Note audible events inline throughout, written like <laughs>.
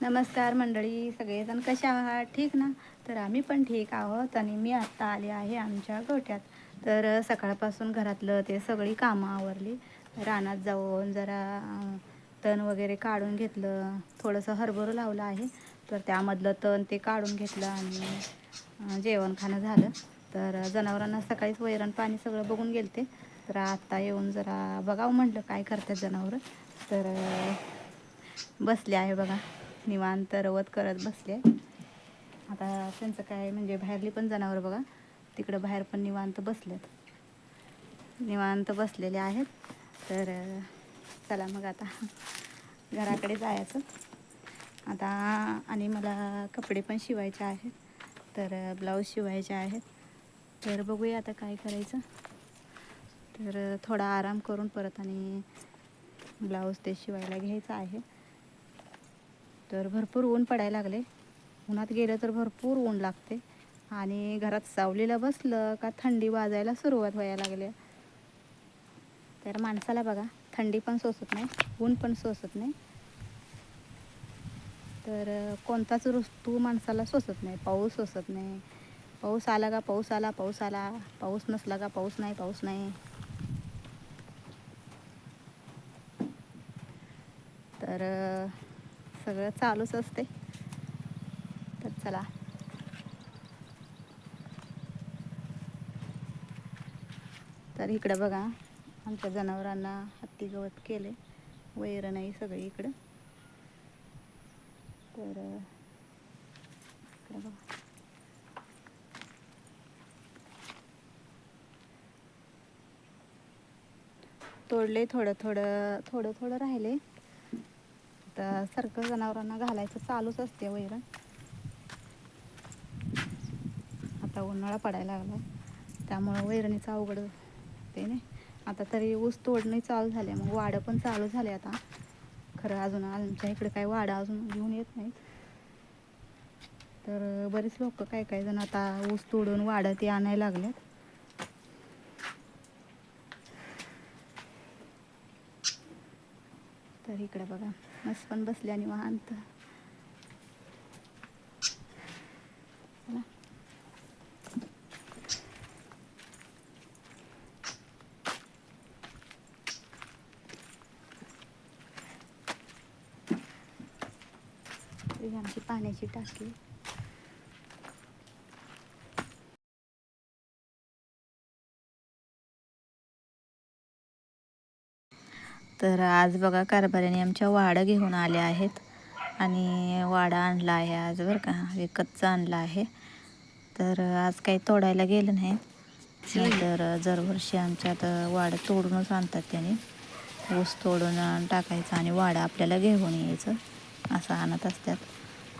नमस्कार मंडळी सगळेजण कशा आहात? ठीक ना? तर आम्ही पण ठीक आहोत आणि मी आत्ता आले आहे आमच्या गोठ्यात. तर सकाळपासून घरातलं ते सगळी कामं आवरली. रानात जाऊन जरा तण वगैरे काढून घेतलं. थोडंसं हरभरं लावलं आहे. तर त्यामधलं तण ते काढून घेतलं आणि जेवण खाणं झालं. तर जनावरांना सकाळीच वैरण पाणी सगळं बघून गेलते. तर आत्ता येऊन जरा बघावं म्हटलं काय करतात जनावरं. तर बसले आहे बघा. निवांत रवत करत बसले. आता त्यांचं काय म्हणजे बाहेरली पण जनावर बघा तिकडं बाहेर पण निवांत बसलेत. निवांत बसलेले आहेत. तर चला मग आता घराकडे जायचं. आता आणि मला कपडे पण शिवायचे आहेत. तर ब्लाऊज शिवायचे आहेत. तर बघूया आता काय करायचं. तर थोडा आराम करून परत आणि ब्लाऊज ते शिवायला घ्यायचं आहे. तर भरपूर ऊन पडायला लागले. उन्हात गेलं तर भरपूर ऊन लागते. आणि घरात सावलीला बसलं का थंडी वाजायला सुरुवात व्हायला लागली. तर माणसाला बघा थंडी पण सोसत नाही ऊन पण सोसत नाही. तर कोणताच ऋतू माणसाला सोसत नाही पाऊस सोसत नाही. पाऊस आला का पाऊस आला पाऊस आला. पाऊस नसला का पाऊस नाही पाऊस नाही. तर सगळं चालूच असते. तर चला. तर इकडं बघा आमच्या जनावरांना हत्ती गवत केले. वैर नाही सगळी इकडं. तर इकडं बघा. तोडले थोडं थोडं थोडं थोडं राहिले. आता सारखं जनावरांना घालायचं चालूच असते वैरण. आता उन्हाळा पडायला लागला त्यामुळं वैरणीचं अवघड ते नाही. आता तरी ऊस तोडणे चालू झाले मग वाडं पण चालू झाले आता. खरं अजून आमच्या इकडे काही वाडं अजून घेऊन येत नाहीत. तर बरेच लोक काय काय जण आता ऊस तोडून वाडं ते आणायला लागलेत. तर इकडे बघा. मस्त पण बसले आणि वाहनत. आमची पाण्याची टाकी. तर आज बघा कारभाऱ्याने आमच्या वाडा घेऊन आल्या आहेत. आणि वाडा आणला आहे आज बरं का. विकतचा आणला आहे. तर आज काही तोडायला गेलं नाही. तर दरवर्षी आमच्यात वाडं तोडूनच आणतात त्याने. ऊस तोडून टाकायचं आणि वाडा आपल्याला घेऊन यायचं. असं आणत असतात.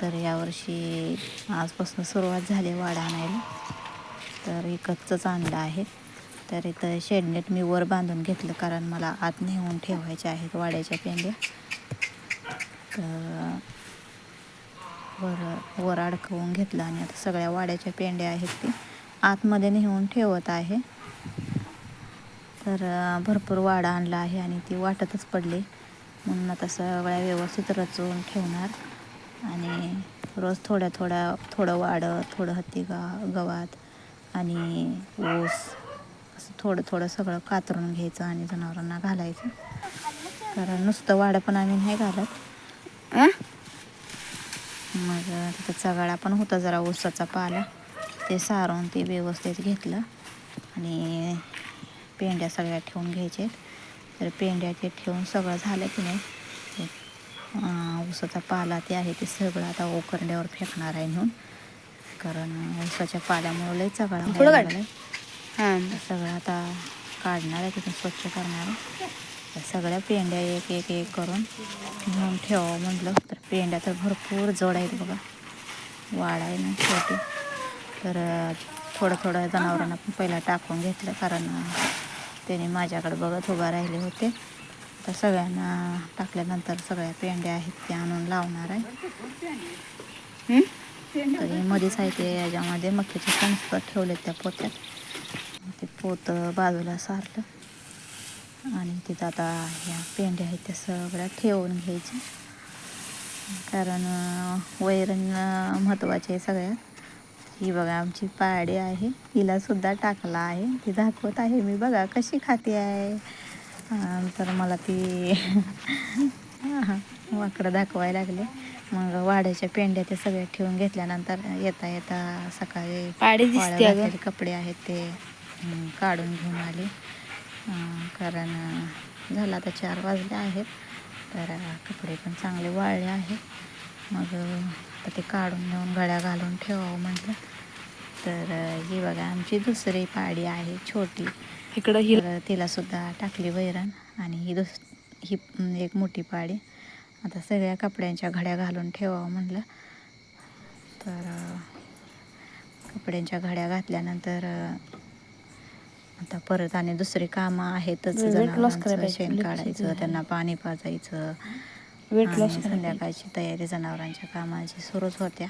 तर यावर्षी आजपासून सुरुवात झाली वाडा आणायला. तर विकतचंच आणलं आहे. तर इथं शेडनेट मी वर बांधून घेतलं कारण मला आत नेऊन ठेवायच्या आहेत वाड्याच्या पेंड्या. तर वर वर अडकवून घेतलं आणि आता सगळ्या वाड्याच्या पेंड्या आहेत ते आतमध्ये नेऊन ठेवत आहे. तर भरपूर वाडा आणला आहे आणि ती वाटतच पडली. म्हणून आता सगळ्या व्यवस्थित रचून ठेवणार. आणि रोज थोड्या थोड्या थोडं वाडं थोडं हत्ती गा गवात आणि ऊस असं थोडं थोडं सगळं कातरून घ्यायचं आणि जनावरांना घालायचं. कारण नुसतं वाडं पण आम्ही नाही घालत. मग तिथं चगाळा पण होता जरा ऊसाचा पाला. ते सारून ते व्यवस्थित घेतलं. आणि पेंड्या सगळ्या ठेवून घ्यायचे. तर पेंड्या ते ठेवून सगळं झालं की नाही ऊसाचा पाला ते आहे ते सगळं आता ओकरड्यावर फेकणार आहे नेऊन कारण ऊसाच्या पाल्यामुळे लई चगाळा तर सगळं आता काढणार आहे तिथून स्वच्छ करणार आहे. सगळ्या पेंड्या एक एक एक करून घेऊन ठेवावं म्हटलं तर पेंड्या तर भरपूर जड आहेत बघा. वाढ आहे ना शेवटी. तर थोडं थोडं जनावरांना पण पहिला टाकून घेतलं कारण त्याने माझ्याकडे बघत उभा राहिले होते. तर सगळ्यांना टाकल्यानंतर सगळ्या पेंड्या आहेत त्या आणून लावणार आहे. तरी मध्येच आहे ते याच्यामध्ये मक्याचे कणस ठेवले त्या पोत्यात. ते पोत बाजूला सारलं. आणि तिथं आता ह्या पेंड्या आहेत त्या सगळ्या ठेवून घ्यायच्या. कारण वैरण महत्त्वाचे आहे सगळ्यात ही बघा आमची पाडी आहे. हिला सुद्धा टाकला आहे. ती दाखवत आहे मी बघा कशी खाते आहे. तर मला ती <laughs> वाकडं दाखवायला लागले. मग वाड्याच्या पेंड्या ते सगळ्या ठेवून घेतल्यानंतर येता येता सकाळी कपडे आहेत ते. काढून घेऊन आले. कारण झालं आता चार वाजले आहेत. तर कपडे पण चांगले वाळले आहेत. मग आता ते काढून नेऊन गळ्या घालून ठेवावं म्हटलं. तर ही बघा आमची दुसरी पाडी आहे छोटी. इकडं ही तर तिला सुद्धा टाकली वैरण आणि ही दुस ही एक मोठी पाडी. आता सगळ्या कपड्यांच्या घड्या घालून ठेवावं म्हटलं. तर कपड्यांच्या घड्या घातल्यानंतर आता परत आणि दुसरी कामं आहेतच जनावरांचं. शेण काढायचं. त्यांना पाणी पाजायचं. वेट आणि लॉस संध्याकाळची तयारी जनावरांच्या कामाची सुरूच होत्या.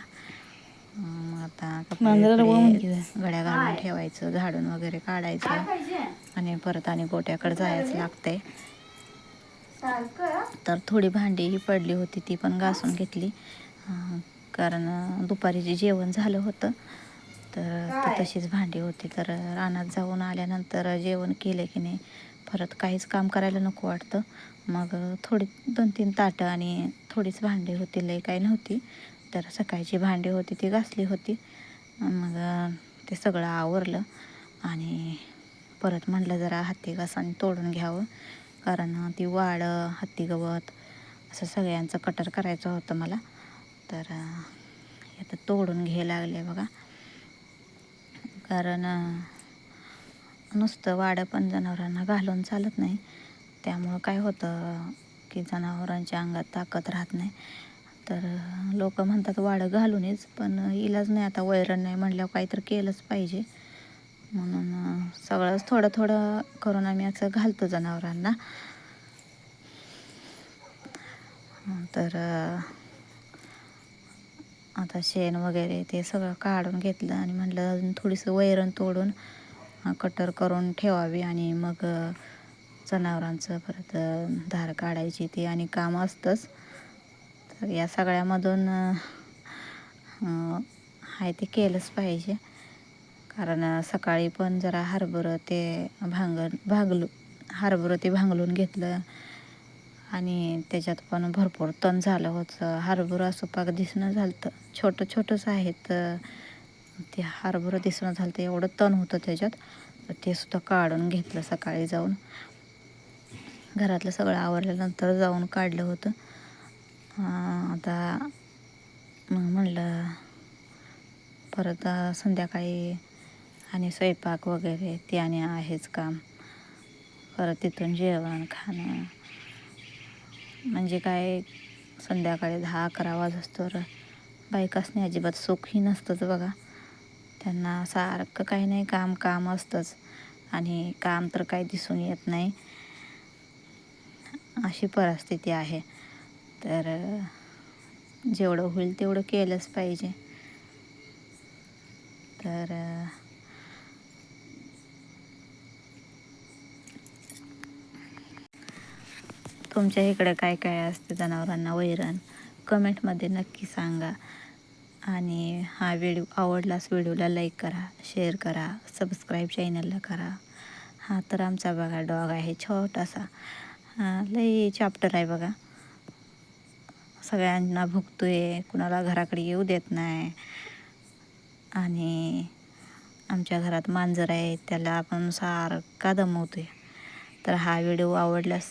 आता गड्या घालून ठेवायचं झाडून वगैरे काढायचं. आणि परत आणि गोट्याकडे जायचं लागतंय. तर थोडी भांडी ही पडली होती ती पण घासून घेतली. कारण अं, दुपारी जे जेवण झालं होतं. तर ती तशीच भांडी होती. तर रानात जाऊन आल्यानंतर जेवण केलं की नाही परत काहीच काम करायला नको वाटतं. मग थोडी दोन तीन ताटं आणि थोडीच भांडी होती लई काही नव्हती. तर सकाळची भांडी होती ती घासली होती. मग ते सगळं आवरलं आणि परत म्हटलं जरा हत्ती घासाने तोडून घ्यावं. कारण ती वाड हत्ती गवत असं सगळ्यांचं कटर करायचं होतं मला. तर आता तोडून घ्यायला लागले बघा. कारण नुसतं वाडं पण जनावरांना घालून चालत नाही. त्यामुळं काय होतं की जनावरांच्या अंगात ताकद राहत नाही. तर लोक म्हणतात वाडं घालूनच पण इलाज नाही. आता वैरण नाही म्हणल्यावर काहीतरी केलंच पाहिजे. म्हणून सगळंच थोडं थोडं करून आम्ही असं घालतो जनावरांना. तर आता शेण वगैरे ते सगळं काढून घेतलं आणि म्हटलं अजून थोडीसं वैरण तोडून कटर करून ठेवावी आणि मग जनावरांचं परत धार काढायची ती आणि काम असतंच. तर या सगळ्यामधून आहे ते केलंच पाहिजे. कारण सकाळी पण जरा हरभरं ते भांगण भागलू हरभरं ते भांगलून घेतलं. आणि त्याच्यात पण भरपूर तण झालं होतं. हरभरं असं पाक दिसणं झालं तर छोटं छोटंच आहे तर ते हरभरं दिसणं झालं तर एवढं तण होतं त्याच्यात. तर ते सुद्धा काढून घेतलं सकाळी जाऊन. घरातलं सगळं आवरल्यानंतर जाऊन काढलं होतं. आता मग म्हणलं परत संध्याकाळी आणि स्वयंपाक वगैरे ते आणि आहेच काम. परत तिथून जेवण खाणं. म्हणजे काय संध्याकाळी दहा अकरा वाजतो. तर असणे अजिबात सुखही नसतंच बघा. त्यांना सारखं काही नाही काम काम असतंच. आणि काम तर काही दिसून येत नाही. अशी परिस्थिती आहे. तर जेवढं होईल तेवढं केलंच पाहिजे. तर तुमच्या इकडे काय काय असते जनावरांना वैरण? कमेंटमध्ये नक्की सांगा. आणि हा व्हिडिओ आवडलास व्हिडिओला लाईक करा शेअर करा सबस्क्राईब चॅनलला करा. हा तर आमचा बघा डॉग आहे छोटासा. हा लई चॅप्टर आहे बघा. सगळ्यांना भुकतोय कुणाला घराकडे येऊ देत नाही. आणि आमच्या घरात मांजर आहे त्याला आपण सारखा दमवतोय. तर हा व्हिडिओ आवडल्यास